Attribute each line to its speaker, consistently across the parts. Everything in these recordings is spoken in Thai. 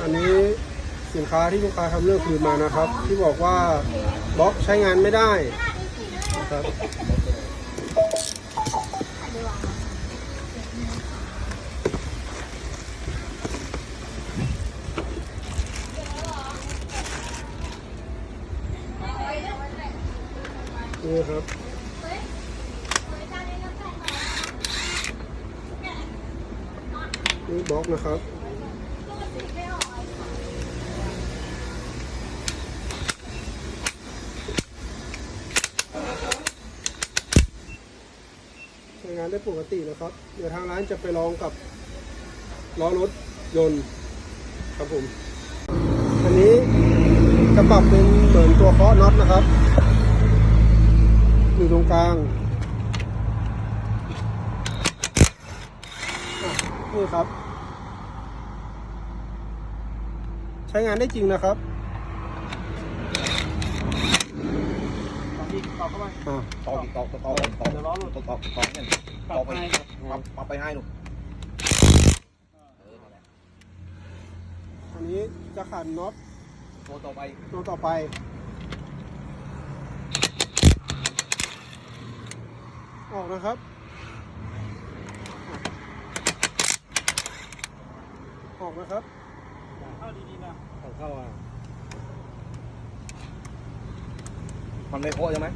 Speaker 1: อันนี้สินค้าที่ลูกค้าทำเรื่องคืนมานะครับ ที่บอกว่าบล็อกใช้งานไม่ได้นะครับนี่ครับนี่บล็อกนะครับ ใช้งานได้ปกตินะครับ เดี๋ยวทางร้านจะไปลองกับล้อรถยนต์ครับผม อันนี้จะปรับเป็นเหมือนตัวเคาะน็อตนะครับ อยู่ตรงกลางนี่ครับ ใช้งานได้จริงนะครับ
Speaker 2: ต่อ เข้าไป
Speaker 1: อ่า
Speaker 3: ตอกอีกตอกตอกตอกตอก
Speaker 2: เดี๋ยวล้อก
Speaker 3: ตอกตอกตอกเนี่ยตอกไป
Speaker 2: ให้ครับ
Speaker 3: ปรับปับไปให้หนู
Speaker 1: อันนี้จะขันน็อต
Speaker 3: ตัวต่อไป
Speaker 1: ตัวต่อไปออกนะครับออกนะครับ
Speaker 2: เข้าดีๆนะ
Speaker 1: เข้าอะ
Speaker 3: มันไม่โค้ใช่ไหม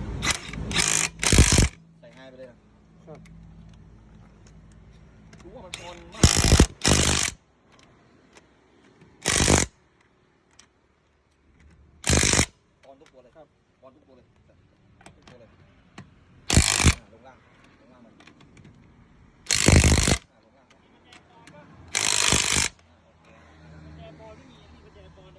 Speaker 3: ใส่ง่ายไปเลยนะครับรู้ว่ามันทนมากตอนทุกตัวเลยครับตอนทุกตัวเลย